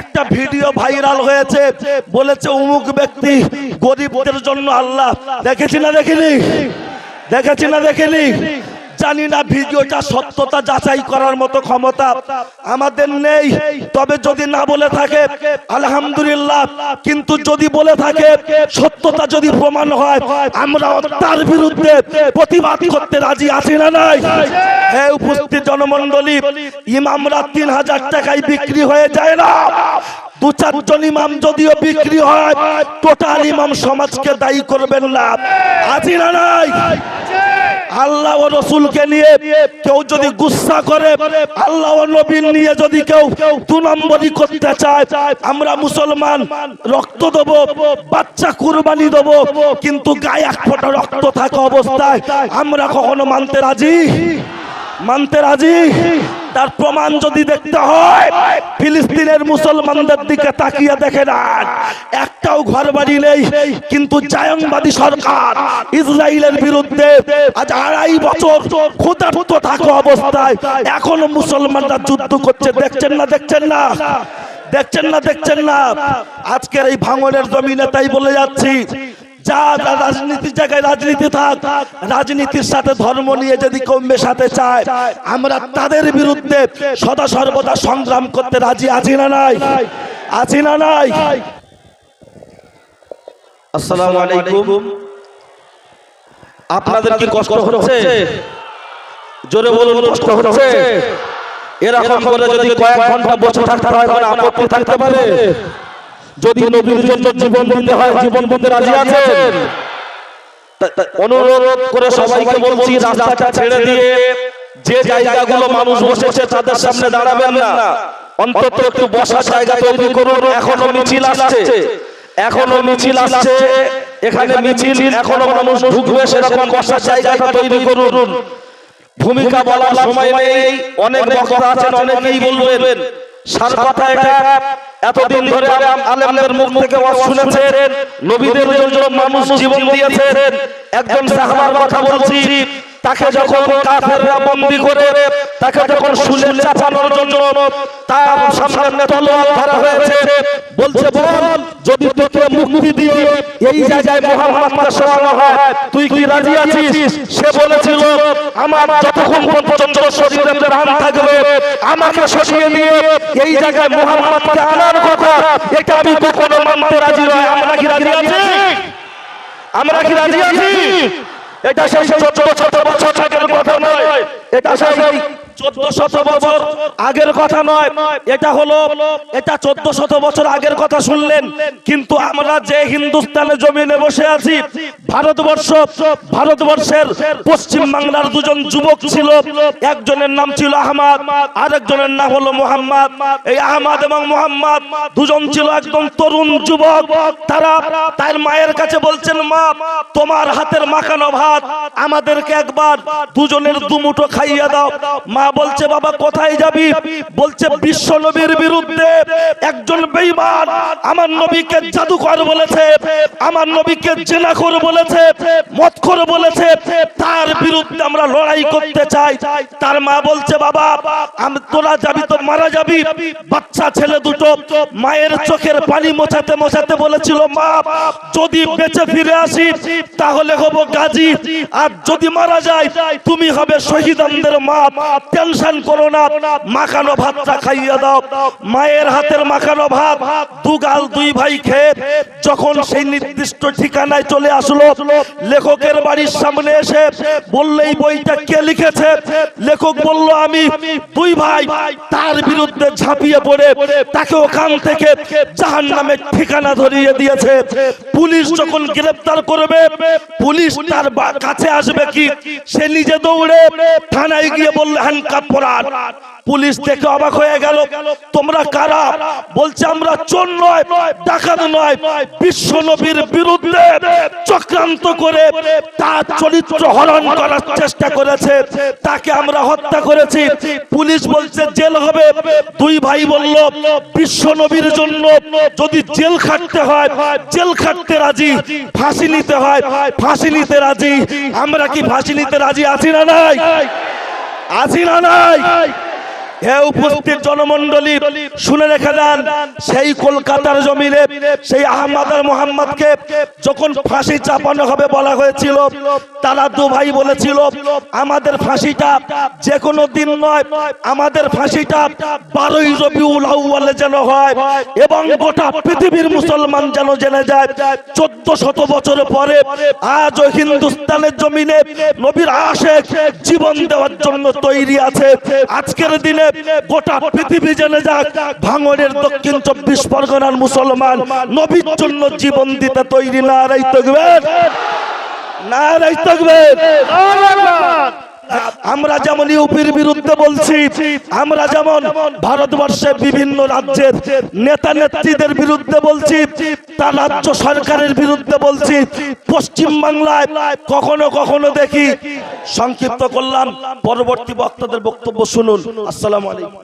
একটা video viral হয়েছে। বলেছে অমুক ব্যক্তি গরিবদের জন্য আল্লাহ। দেখেছি না দেখিনি? দেখেছি না দেখিনি? জানি না ভিডিওটা সত্যতা যাচাই করার মতো ক্ষমতা আমাদের নেই। তবে যদি না বলে থাকে, আলহামদুলিল্লাহ। কিন্তু যদি বলে থাকে, সত্যতা যদি প্রমাণ হয় আমরা তার বিরুদ্ধে প্রতিবাদ করতে রাজি আছি না নাই। হ্যাঁ উপস্থিত জনমন্ডলী ইমামরা তিন হাজার টাকায় বিক্রি হয়ে যায় না। দু চারজন ইমাম যদিও বিক্রি হয়, টোটাল ইমাম সমাজকে দায়ী করবেন না। আছি না নাই? আল্লাহ ও রসুলকে নিয়ে কেউ যদি গুসা করে, আল্লাহ ও নবীন নিয়ে যদি কেউ দু নম্বরই করতে চায়, আমরা মুসলমান, রক্ত দেবো, বাচ্চা কুরবানি দেবো, কিন্তু গায়ে এক ফোঁটা রক্ত থাকা অবস্থায় আমরা কখনো মানতে রাজি? মানতে রাজি? তার প্রমাণ যদি দেখতে হয়, ফিলিস্তিনের মুসলমানদের দিকে তাকিয়ে দেখে না একটাও ঘর বাড়ি নেই, কিন্তু জায়ংবাদী সরকার ইসরায়েলের বিরুদ্ধে আজ আড়াই বছর ক্ষুধার্ত থাকা অবস্থায় এখনও মুসলমানরা যুদ্ধ করছে। দেখছেন না দেখছেন না? দেখছেন না দেখছেন না? আজকের এই ভাঙনের জমিনে তাই বলে যাচ্ছি যা যা রাজনীতির জায়গায় রাজনীতি থাক রাজনীতির সাথে ধর্ম নিয়ে যদি কেউ মেশাতে চায় আমরা তাদের বিরুদ্ধে সদা সর্বদা সংগ্রাম করতে রাজি আছি না নাই? আছি না নাই? আসসালামু আলাইকুম। আপনাদের কি কষ্ট হচ্ছে? জোরে বলুন কষ্ট হচ্ছে? এরকম করে যদি কয়েক ঘণ্টা বসে থাকতে হয় আপত্তি থাকতে পারে? যদি নবীর জন্য জীবন দিতে হয়, জীবন দিতে রাজি আছেন? অনুরোধ করে সবাইকে বলছি, রাস্তাটা ছেড়ে দিয়ে যে জায়গাগুলো মানুষ বসেছে তাদের সামনে দাঁড়াবেন না। অন্তত একটু বসার জায়গা তৈরি করুন। এখনও মিছিল আসছে। এখনও মিছিল আসছে। এখানে মিছিল, এখনও মানুষ ঢুকবে, সেরকম বসার জায়গাটা তৈরি করুন। ভূমিকা বলার সময় নেই। অনেক বক্তা আছেন, অনেকেই বলবেন সার কথা এটা। এতদিন ধরে আলেম- আলেমদের মুখ থেকে ওয়াজ শুনেছেন, নবীদের জন্য মানুষ জীবন দিয়েছেন। একজন সাহাবার কথা বলছি, তাকে যখন কাফেররা বন্দি করে, তাকে যখন শুনে চাপানোর জন্য তার সামনে তলোয়ার ধরা হয়েছে বলছে বল যদি তোকে মুক্তি দিয়ে এই জায়গায় মোহাম্মদকে শোয়ানো হয় তুই কি রাজি আছিস? সে বলেছিল আমার যতক্ষণ পর্যন্ত শরীরে প্রাণ থাকবে আমাকে সরিয়ে নিয়ে এই জায়গায় মোহাম্মদকে আনার কথা এটা আমি কখনো মানতে রাজি নয় আমরা কি রাজি আছি? আমরা কি রাজি আছি? এটা সেই চোদ্দ শত বছর আগের কথা নয়। এটা সেই চোদ্দ শত বছর আগের কথা নয়। এটা হলো, এটা চোদ্দ শত বছর আগের কথা শুনলেন। কিন্তু আমরা যে হিন্দুস্তানে জমিনে বসে আছি ভারতবর্ষ, ভারতবর্ষের পশ্চিম বাংলার দুজন যুবক ছিল। একজনের নাম ছিল আহমাদ, আরেকজনের নাম হলো মোহাম্মদ। এই আহমাদ এবং মোহাম্মদ দুজন ছিল একদম তরুণ যুবক। তারা তার মায়ের কাছে বলছেন, মা, তোমার হাতের মাখানো ভাত আমাদেরকে একবার দুজনের দুমুঠো খাইয়ে দাও। মা বলছে, বাবা, কোথায় যাবি? বলছে, বিশ্ব নবীর বিরুদ্ধে একজন বেঈমান আমার নবীকে জাদুকর বলেছে। আমার নবীকে জেনাখোর বলেছে মদখোর বলেছে, তার বিরুদ্ধে আমরা লড়াই করতে চাই। তার মা বলছে, বাবা, আমি তোরা যাবি তো মারা যাবি। বাচ্চা, ছেলে দুটো মায়ের চোখের পানি মোছাতে মোছাতে বলেছিল, মা, যদি বেঁচে ফিরে আসি, তাহলে হব গাজী। আর যদি মারা যায় তুমি হবে শহীদানদের মা। টেনশন করো না, মাখানো ভাতটা খাইয়ে দাও। মায়ের হাতের মাখানো ভাত, দুগাল দুই ভাই খেয়ে যখন সেই নির্দিষ্ট ঠিকানায় চলে আসলো লেখকের বাড়ির সামনে এসে বললে এই বইটা কে লিখেছে? লেখক বলল, আমি দুই ভাই, তার বিরুদ্ধে ঝাঁপিয়ে পড়ে, তাকে ওখান থেকে জাহান নামে ঠিকানা ধরিয়ে দিয়েছে। পুলিশ যখন গ্রেফতার করবে, পুলিশ তার কাছে আসবে কি? সে নিজে দৌড়ে থানায় গিয়ে বললে হ্যান্ডকাপ পরান পুলিশ দেখে অবাক হয়ে গেল, তোমরা কারা? বলছে, আমরা চোর নয়, ডাকাত নয়, বিশ্ব নবীর বিরুদ্ধে চক্রান্ত করে তার চরিত্র হরণ করার চেষ্টা করেছে। তাকে আমরা হত্যা করেছি। পুলিশ বলছে, জেল হবে। দুই ভাই বলল, বিশ্ব নবীর জন্য যদি জেল খাটতে হয়, জেল খাটতে রাজি। ফাঁসি নিতে হয়, ফাঁসি নিতে রাজি। আমরা কি ফাঁসি নিতে রাজি? আছি না নাই? আছি না নাই? হে উপস্থিত জনমন্ডলী শুনে রেখে দেন, সেই কলকাতার জমিনে, সেই আহমদ মোহাম্মদকে যখন ফাঁসি চাপানো হবে বলা হয়েছিল, তারা দু ভাই বলেছিল, আমাদের ফাঁসিটা যে কোনো দিন নয়, আমাদের ফাঁসিটা বারোই রবিউল আউয়ালে যেন হয় এবং গোটা পৃথিবীর মুসলমান যেন জেনে যায়, চোদ্দ শত বছর পরে আজও হিন্দুস্তানের জমিনে নবীর আশেক জীবন দেওয়ার জন্য তৈরি আছে। আজকের দিনে গোটা পৃথিবী জেনে যাক ভাঙরের দক্ষিণ চব্বিশ পরগনার মুসলমান নবীর জন্য জীবন দিতে তৈরি না রাই তকবেন না রাই তকবেন আমরা যেমন ইউপির বিরুদ্ধে বলছি, আমরা যেমন ভারতবর্ষের বিভিন্ন রাজ্যের নেতা নেত্রীদের বিরুদ্ধে বলছি তার রাজ্য সরকারের বিরুদ্ধে বলছি, পশ্চিম বাংলায় কখনো কখনো দেখি, সংক্ষিপ্ত করলাম, পরবর্তী বক্তাদের বক্তব্য শুনুন। আসসালাম আলাইকুম।